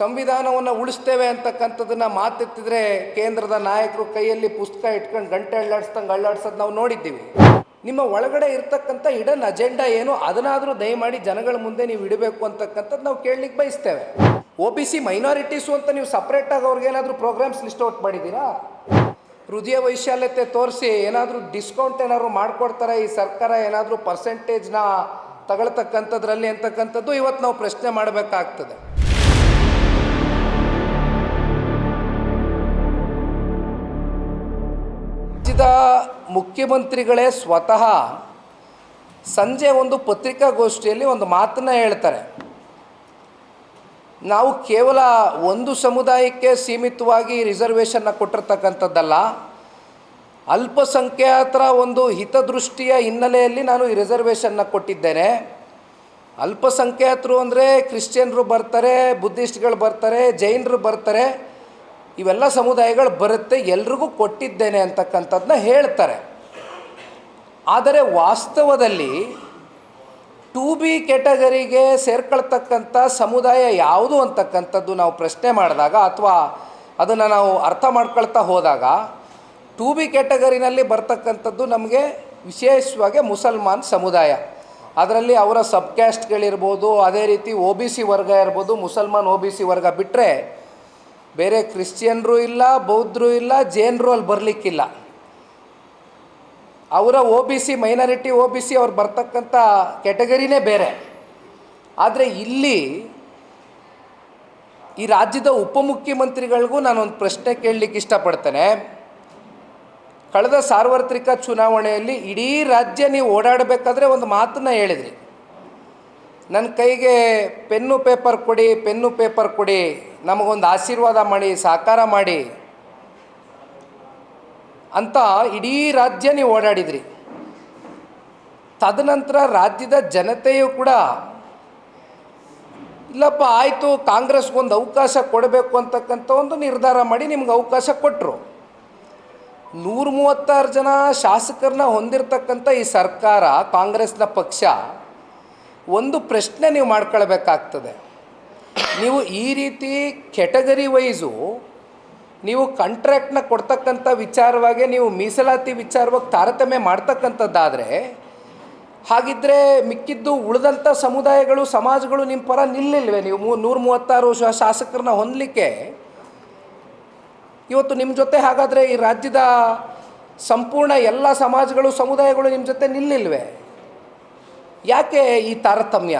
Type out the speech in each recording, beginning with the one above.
ಸಂವಿಧಾನವನ್ನು ಉಳಿಸ್ತೇವೆ ಅಂತಕ್ಕಂಥದ್ದನ್ನು ಮಾತೆತ್ತಿದ್ರೆ ಕೇಂದ್ರದ ನಾಯಕರು ಕೈಯಲ್ಲಿ ಪುಸ್ತಕ ಇಟ್ಕೊಂಡು ಗಂಟೆ ಅಳ್ಳಾಡ್ಸ್ದಂಗೆ ಅಳ್ಳಾಡ್ಸೋದು ನಾವು ನೋಡಿದ್ದೀವಿ. ನಿಮ್ಮ ಒಳಗಡೆ ಇರ್ತಕ್ಕಂಥ ಇಡನ್ ಅಜೆಂಡಾ ಏನು, ಅದನ್ನಾದರೂ ದಯಮಾಡಿ ಜನಗಳ ಮುಂದೆ ನೀವು ಇಡಬೇಕು ಅಂತಕ್ಕಂಥದ್ದು ನಾವು ಕೇಳಲಿಕ್ಕೆ ಬಯಸ್ತೇವೆ. ಒ ಬಿ ಸಿ ಮೈನಾರಿಟೀಸು ಅಂತ ನೀವು ಸಪ್ರೇಟಾಗಿ ಅವ್ರಿಗೇನಾದರೂ ಪ್ರೋಗ್ರಾಮ್ಸ್ ಲಿಸ್ಟ್ ಔಟ್ ಮಾಡಿದ್ದೀರಾ? ಹೃದಯ ವೈಶಾಲ್ಯತೆ ತೋರಿಸಿ ಏನಾದರೂ ಡಿಸ್ಕೌಂಟ್ ಏನಾದರೂ ಮಾಡಿಕೊಡ್ತಾರೆ, ಈ ಸರ್ಕಾರ ಏನಾದರೂ ಪರ್ಸೆಂಟೇಜ್ನ ತಗೊಳ್ತಕ್ಕಂಥದ್ರಲ್ಲಿ ಅಂತಕ್ಕಂಥದ್ದು ಇವತ್ತು ನಾವು ಪ್ರಶ್ನೆ ಮಾಡಬೇಕಾಗ್ತದೆ. ಮುಖ್ಯಮಂತ್ರಿಗಳೇ ಸ್ವತಃ ಸಂಜೆ ಒಂದು ಪತ್ರಿಕಾಗೋಷ್ಠಿಯಲ್ಲಿ ಒಂದು ಮಾತನ್ನು ಹೇಳ್ತಾರೆ. ನಾವು ಕೇವಲ ಒಂದು ಸಮುದಾಯಕ್ಕೆ ಸೀಮಿತವಾಗಿ ರಿಸರ್ವೇಷನ್ನ ಕೊಟ್ಟಿರ್ತಕ್ಕಂಥದ್ದಲ್ಲ, ಅಲ್ಪಸಂಖ್ಯಾತರ ಒಂದು ಹಿತದೃಷ್ಟಿಯ ಹಿನ್ನೆಲೆಯಲ್ಲಿ ನಾನು ಈ ರಿಸರ್ವೇಷನ್ನ ಕೊಟ್ಟಿದ್ದೇನೆ. ಅಲ್ಪಸಂಖ್ಯಾತರು ಅಂದರೆ ಕ್ರಿಶ್ಚಿಯನ್ರು ಬರ್ತಾರೆ, ಬುದ್ಧಿಸ್ಟ್ಗಳು ಬರ್ತಾರೆ, ಜೈನರು ಬರ್ತಾರೆ. ಇವೆಲ್ಲ ಸಮುದಾಯಗಳು ಬರುತ್ತೆ, ಎಲ್ರಿಗೂ ಕೊಟ್ಟಿದ್ದೇನೆ ಅಂತಕ್ಕಂಥದ್ದನ್ನ ಹೇಳ್ತಾರೆ. ಆದರೆ ವಾಸ್ತವದಲ್ಲಿ ಟು ಬಿ ಕೆಟಗರಿಗೆ ಸೇರ್ಕೊಳ್ತಕ್ಕಂಥ ಸಮುದಾಯ ಯಾವುದು ಅಂತಕ್ಕಂಥದ್ದು ನಾವು ಪ್ರಶ್ನೆ ಮಾಡಿದಾಗ ಅಥವಾ ಅದನ್ನು ನಾವು ಅರ್ಥ ಮಾಡ್ಕೊಳ್ತಾ ಹೋದಾಗ, ಟು ಬಿ ಕೆಟಗರಿನಲ್ಲಿ ಬರ್ತಕ್ಕಂಥದ್ದು ನಮಗೆ ವಿಶೇಷವಾಗಿ ಮುಸಲ್ಮಾನ್ ಸಮುದಾಯ. ಅದರಲ್ಲಿ ಅವರ ಸಬ್ ಕ್ಯಾಸ್ಟ್ಗಳಿರ್ಬೋದು, ಅದೇ ರೀತಿ ಒ ಬಿ ಸಿ ವರ್ಗ ಇರ್ಬೋದು, ಮುಸಲ್ಮಾನ್ ಒ ಬಿ ಸಿ ವರ್ಗ ಬಿಟ್ಟರೆ ಬೇರೆ ಕ್ರಿಶ್ಚಿಯನ್ರು ಇಲ್ಲ, ಬೌದ್ಧರು ಇಲ್ಲ, ಜೈನರು ಅಲ್ಲಿ ಬರಲಿಕ್ಕಿಲ್ಲ. ಅವರ O B C minority O B C ಅವ್ರು ಬರ್ತಕ್ಕಂಥ ಕ್ಯಾಟಗರಿನೇ ಬೇರೆ. ಆದರೆ ಇಲ್ಲಿ ಈ ರಾಜ್ಯದ ಉಪಮುಖ್ಯಮಂತ್ರಿಗಳಿಗೂ ನಾನೊಂದು ಪ್ರಶ್ನೆ ಕೇಳಲಿಕ್ಕೆ ಇಷ್ಟಪಡ್ತೇನೆ. ಕಳೆದ ಸಾರ್ವತ್ರಿಕ ಚುನಾವಣೆಯಲ್ಲಿ ಇಡೀ ರಾಜ್ಯ ನೀವು ಓಡಾಡಬೇಕಾದ್ರೆ ಒಂದು ಮಾತನ್ನು ಹೇಳಿದ್ರಿ. ನನ್ನ ಕೈಗೆ ಪೆನ್ನು ಪೇಪರ್ ಕೊಡಿ, ಪೆನ್ನು ಪೇಪರ್ ಕೊಡಿ, ನಮಗೊಂದು ಆಶೀರ್ವಾದ ಮಾಡಿ ಸಾಕಾರ ಮಾಡಿ ಅಂತ ಇಡೀ ರಾಜ್ಯ ನೀವು ಓಡಾಡಿದ್ರಿ. ತದನಂತರ ರಾಜ್ಯದ ಜನತೆಯು ಕೂಡ, ಇಲ್ಲಪ್ಪ, ಆಯಿತು, ಕಾಂಗ್ರೆಸ್ಗೊಂದು ಅವಕಾಶ ಕೊಡಬೇಕು ಅಂತಕ್ಕಂಥ ಒಂದು ನಿರ್ಧಾರ ಮಾಡಿ ನಿಮ್ಗೆ ಅವಕಾಶ ಕೊಟ್ಟರು ನೂರ ಮೂವತ್ತಾರು ಜನ ಶಾಸಕರನ್ನ ಹೊಂದಿರತಕ್ಕಂಥ ಈ ಸರ್ಕಾರ, ಕಾಂಗ್ರೆಸ್ನ ಪಕ್ಷ ಒಂದು ಪ್ರಶ್ನೆ ನೀವು ಮಾಡ್ಕೊಳ್ಬೇಕಾಗ್ತದೆ. ನೀವು ಈ ರೀತಿ ಕೆಟಗರಿ ವೈಸು ನೀವು ಕಾಂಟ್ರಾಕ್ಟ್ನ ಕೊಡ್ತಕ್ಕಂಥ ವಿಚಾರವಾಗಿ ನೀವು ಮೀಸಲಾತಿ ವಿಚಾರವಾಗಿ ತಾರತಮ್ಯ ಮಾಡ್ತಕ್ಕಂಥದ್ದಾದರೆ ಹಾಗಿದ್ದರೆ ಮಿಕ್ಕಿದ್ದು ಉಳಿದಂಥ ಸಮುದಾಯಗಳು, ಸಮಾಜಗಳು ನಿಮ್ಮ ಪರ ನಿಲ್ಲಿಲ್ವೇ? ನೀವು ಮೂ ನೂರ ಮೂವತ್ತಾರು ಶಾಸಕರನ್ನ ಹೊಂದಲಿಕ್ಕೆ ಇವತ್ತು ನಿಮ್ಮ ಜೊತೆ ಹಾಗಾದರೆ ಈ ರಾಜ್ಯದ ಸಂಪೂರ್ಣ ಎಲ್ಲ ಸಮಾಜಗಳು, ಸಮುದಾಯಗಳು ನಿಮ್ಮ ಜೊತೆ ನಿಲ್ಲಿಲ್ವೇ? ಯಾಕೆ ಈ ತಾರತಮ್ಯ?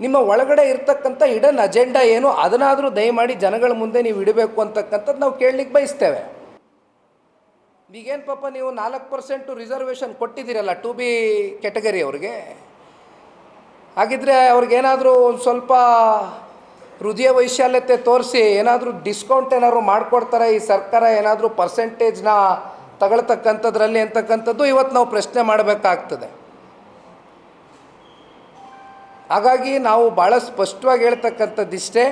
ನಿಮ್ಮ ಒಳಗಡೆ ಇರ್ತಕ್ಕಂಥ ಇಡನ್ ಅಜೆಂಡಾ ಏನು? ಅದನ್ನಾದರೂ ದಯಮಾಡಿ ಜನಗಳ ಮುಂದೆ ನೀವು ಇಡಬೇಕು ಅಂತಕ್ಕಂಥದ್ದು ನಾವು ಕೇಳಲಿಕ್ಕೆ ಬಯಸ್ತೇವೆ. ಈಗೇನು ಪಾಪ ನೀವು ನಾಲ್ಕು ಪರ್ಸೆಂಟು ರಿಸರ್ವೇಷನ್ ಕೊಟ್ಟಿದ್ದೀರಲ್ಲ ಟು ಬಿ ಕೆಟಗರಿ ಅವ್ರಿಗೆ? ಹಾಗಿದ್ರೆ ಅವ್ರಿಗೇನಾದರೂ ಒಂದು ಸ್ವಲ್ಪ ಹೃದಯ ವೈಶಾಲ್ಯತೆ ತೋರಿಸಿ, ಏನಾದರೂ ಡಿಸ್ಕೌಂಟ್ ಏನಾದರೂ ಮಾಡಿಕೊಡ್ತಾರೆ ಈ ಸರ್ಕಾರ, ಏನಾದರೂ ಪರ್ಸೆಂಟೇಜ್ನ ತಗೊಳ್ತಕ್ಕಂಥದ್ರಲ್ಲಿ ಅಂತಕ್ಕಂಥದ್ದು ಇವತ್ತು ನಾವು ಪ್ರಶ್ನೆ ಮಾಡಬೇಕಾಗ್ತದೆ. ಹಾಗಾಗಿ ನಾವು ಭಾಳ ಸ್ಪಷ್ಟವಾಗಿ ಹೇಳ್ತಕ್ಕಂಥದ್ದಿಷ್ಟೇ,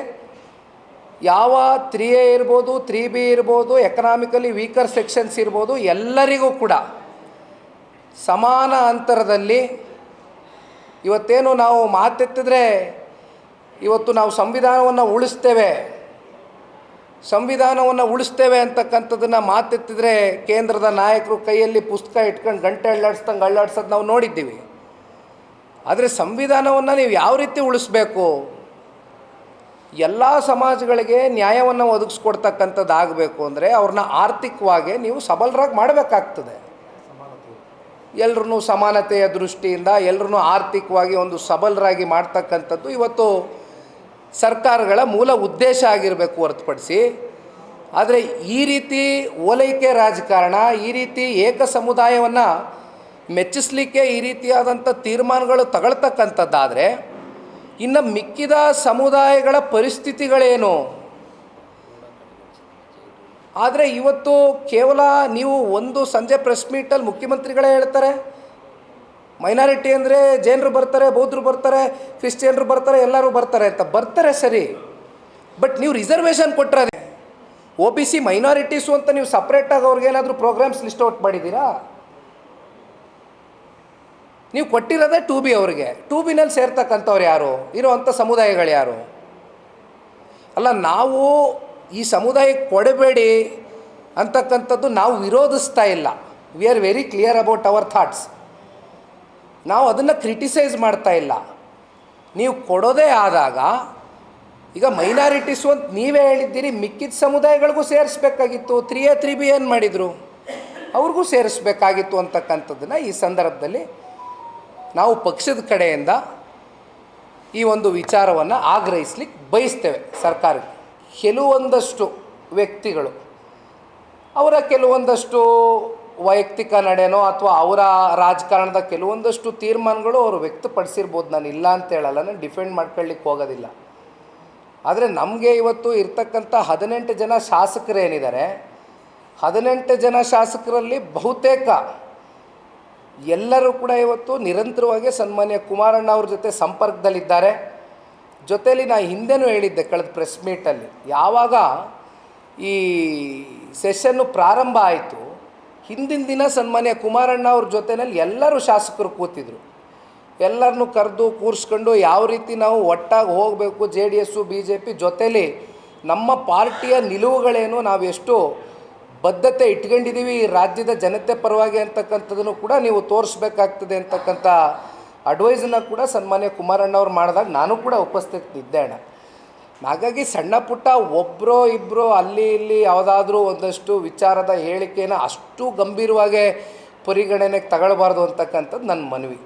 ಯಾವ ತ್ರೀ ಎ ಇರ್ಬೋದು ತ್ರೀ ಬಿ ಇರ್ಬೋದು ಎಕನಾಮಿಕಲಿ ವೀಕರ್ ಸೆಕ್ಷನ್ಸ್ ಇರ್ಬೋದು, ಎಲ್ಲರಿಗೂ ಕೂಡ ಸಮಾನ ಅಂತರದಲ್ಲಿ ಇವತ್ತೇನು ನಾವು ಮಾತೆತ್ತಿದ್ರೆ, ಇವತ್ತು ನಾವು ಸಂವಿಧಾನವನ್ನು ಉಳಿಸ್ತೇವೆ ಸಂವಿಧಾನವನ್ನು ಉಳಿಸ್ತೇವೆ ಅಂತಕ್ಕಂಥದ್ದನ್ನು ಮಾತೆತ್ತಿದ್ರೆ ಕೇಂದ್ರದ ನಾಯಕರು ಕೈಯಲ್ಲಿ ಪುಸ್ತಕ ಇಟ್ಕೊಂಡು ಗಂಟೆ ಅಳ್ಳಾಡ್ಸ್ದಂಗೆ ಅಳ್ಳಾಡ್ಸೋದು ನಾವು ನೋಡಿದ್ದೀವಿ. ಆದರೆ ಸಂವಿಧಾನವನ್ನು ನೀವು ಯಾವ ರೀತಿ ಉಳಿಸ್ಬೇಕು? ಎಲ್ಲ ಸಮಾಜಗಳಿಗೆ ನ್ಯಾಯವನ್ನು ಒದಗಿಸ್ಕೊಡ್ತಕ್ಕಂಥದ್ದು ಆಗಬೇಕು ಅಂದರೆ ಅವ್ರನ್ನ ಆರ್ಥಿಕವಾಗಿ ನೀವು ಸಬಲರಾಗಿ ಮಾಡಬೇಕಾಗ್ತದೆ. ಎಲ್ಲರೂ ಸಮಾನತೆಯ ದೃಷ್ಟಿಯಿಂದ ಎಲ್ಲರೂ ಆರ್ಥಿಕವಾಗಿ ಒಂದು ಸಬಲರಾಗಿ ಮಾಡ್ತಕ್ಕಂಥದ್ದು ಇವತ್ತು ಸರ್ಕಾರಗಳ ಮೂಲ ಉದ್ದೇಶ ಆಗಿರಬೇಕು ಹೊರತುಪಡಿಸಿ. ಆದರೆ ಈ ರೀತಿ ಓಲೈಕೆ ರಾಜಕಾರಣ, ಈ ರೀತಿ ಏಕ ಸಮುದಾಯವನ್ನು ಮೆಚ್ಚಿಸಲಿಕ್ಕೆ ಈ ರೀತಿಯಾದಂಥ ತೀರ್ಮಾನಗಳು ತಗೊಳ್ತಕ್ಕಂಥದ್ದಾದರೆ ಇನ್ನು ಮಿಕ್ಕಿದ ಸಮುದಾಯಗಳ ಪರಿಸ್ಥಿತಿಗಳೇನು? ಆದರೆ ಇವತ್ತು ಕೇವಲ ನೀವು ಒಂದು ಸಂಜೆ ಪ್ರೆಸ್ ಮೀಟಲ್ಲಿ ಮುಖ್ಯಮಂತ್ರಿಗಳೇ ಹೇಳ್ತಾರೆ ಮೈನಾರಿಟಿ ಅಂದರೆ ಜೈನರು ಬರ್ತಾರೆ, ಬೌದ್ಧರು ಬರ್ತಾರೆ, ಕ್ರಿಶ್ಚಿಯನ್ರು ಬರ್ತಾರೆ, ಎಲ್ಲರೂ ಬರ್ತಾರೆ ಅಂತ ಬರ್ತಾರೆ ಸರಿ. ಬಟ್ ನೀವು ರಿಸರ್ವೇಷನ್ ಕೊಟ್ಟರೆ ಒ ಬಿ ಸಿ ಮೈನಾರಿಟೀಸು ಅಂತ ನೀವು ಸಪ್ರೇಟಾಗಿ ಅವ್ರಿಗೇನಾದರೂ ಪ್ರೋಗ್ರಾಮ್ಸ್ ಲಿಸ್ಟ್ ಔಟ್ ಮಾಡಿದ್ದೀರಾ? ನೀವು ಕೊಟ್ಟಿರೋದೇ ಟು ಬಿ ಅವ್ರಿಗೆ. ಟು ಬಿನಲ್ಲಿ ಸೇರ್ತಕ್ಕಂಥವ್ರು ಯಾರು? ಇರೋವಂಥ ಸಮುದಾಯಗಳು ಯಾರು? ಅಲ್ಲ, ನಾವು ಈ ಸಮುದಾಯಕ್ಕೆ ಕೊಡಬೇಡಿ ಅಂತಕ್ಕಂಥದ್ದು ನಾವು ವಿರೋಧಿಸ್ತಾ ಇಲ್ಲ. We are very clear about our thoughts ನಾವು ಅದನ್ನು ಕ್ರಿಟಿಸೈಸ್ ಮಾಡ್ತಾ ಇಲ್ಲ. ನೀವು ಕೊಡೋದೇ ಆದಾಗ, ಈಗ ಮೈನಾರಿಟೀಸ್ ಅಂತ ನೀವೇ ಹೇಳಿದ್ದೀರಿ, ಮಿಕ್ಕಿದ ಸಮುದಾಯಗಳಿಗೂ ಸೇರಿಸ್ಬೇಕಾಗಿತ್ತು. ತ್ರೀ ಎ ತ್ರೀ ಬಿ ಏನು ಮಾಡಿದರು? ಅವ್ರಿಗೂ ಸೇರಿಸ್ಬೇಕಾಗಿತ್ತು ಅಂತಕ್ಕಂಥದ್ದನ್ನು ಈ ಸಂದರ್ಭದಲ್ಲಿ ನಾವು ಪಕ್ಷದ ಕಡೆಯಿಂದ ಈ ಒಂದು ವಿಚಾರವನ್ನು ಆಗ್ರಹಿಸ್ಲಿಕ್ಕೆ ಬಯಸ್ತೇವೆ ಸರ್ಕಾರಕ್ಕೆ. ಕೆಲವೊಂದಷ್ಟು ವ್ಯಕ್ತಿಗಳು, ಅವರ ಕೆಲವೊಂದಷ್ಟು ವೈಯಕ್ತಿಕ ನಡೆನೋ ಅಥವಾ ಅವರ ರಾಜಕಾರಣದ ಕೆಲವೊಂದಷ್ಟು ತೀರ್ಮಾನಗಳು ಅವರು ವ್ಯಕ್ತಪಡಿಸಿರ್ಬೋದು. ನಾನು ಇಲ್ಲ ಅಂತ ಹೇಳಲ್ಲ, ನಾನು ಡಿಫೆಂಡ್ ಮಾಡ್ಕೊಳ್ಳಿಕ್ಕೆ ಹೋಗೋದಿಲ್ಲ. ಆದರೆ ನಮಗೆ ಇವತ್ತು ಇರ್ತಕ್ಕಂಥ ಹದಿನೆಂಟು ಜನ ಶಾಸಕರೇನಿದ್ದಾರೆ ಹದಿನೆಂಟು ಜನ ಶಾಸಕರಲ್ಲಿ ಬಹುತೇಕ ಎಲ್ಲರೂ ಕೂಡ ಇವತ್ತು ನಿರಂತರವಾಗಿ ಸನ್ಮಾನ್ಯ ಕುಮಾರಣ್ಣ ಅವ್ರ ಜೊತೆ ಸಂಪರ್ಕದಲ್ಲಿದ್ದಾರೆ. ಜೊತೆಯಲ್ಲಿ ನಾ ಹಿಂದೆನೂ ಹೇಳಿದ್ದೆ ಕಳೆದ ಪ್ರೆಸ್ ಮೀಟಲ್ಲಿ, ಯಾವಾಗ ಈ ಸೆಷನ್ನು ಪ್ರಾರಂಭ ಆಯಿತು ಹಿಂದಿನ ದಿನ ಸನ್ಮಾನ್ಯ ಕುಮಾರಣ್ಣ ಅವ್ರ ಜೊತೆಯಲ್ಲಿ ಎಲ್ಲರೂ ಶಾಸಕರು ಕೂತಿದ್ರು. ಎಲ್ಲರನ್ನೂ ಕರೆದು ಕೂರಿಸ್ಕೊಂಡು ಯಾವ ರೀತಿ ನಾವು ಒಟ್ಟಾಗಿ ಹೋಗಬೇಕು, J D S B J P ಜೊತೇಲಿ ನಮ್ಮ ಪಾರ್ಟಿಯ ನಿಲುವುಗಳೇನು, ನಾವು ಎಷ್ಟು ಬದ್ಧತೆ ಇಟ್ಕೊಂಡಿದ್ದೀವಿ ಈ ರಾಜ್ಯದ ಜನತೆ ಪರವಾಗಿ ಅಂತಕ್ಕಂಥದ್ದನ್ನು ಕೂಡ ನೀವು ತೋರಿಸ್ಬೇಕಾಗ್ತದೆ ಅಂತಕ್ಕಂಥ ಅಡ್ವೈಸನ್ನು ಕೂಡ ಸನ್ಮಾನ್ಯ ಕುಮಾರಣ್ಣ ಅವ್ರು ಮಾಡಿದಾಗ ನಾನು ಕೂಡ ಉಪಸ್ಥಿತಿದ್ದೆ ಅಣ್ಣ. ಹಾಗಾಗಿ ಸಣ್ಣ ಪುಟ್ಟ ಒಬ್ಬರೋ ಇಬ್ಬರೋ ಅಲ್ಲಿ ಇಲ್ಲಿ ಯಾವುದಾದ್ರೂ ಒಂದಷ್ಟು ವಿಚಾರದ ಹೇಳಿಕೆನ ಅಷ್ಟು ಗಂಭೀರವಾಗೇ ಪರಿಗಣನೆಗೆ ತಗೊಳ್ಬಾರ್ದು ಅಂತಕ್ಕಂಥದ್ದು ನನ್ನ ಮನವಿ.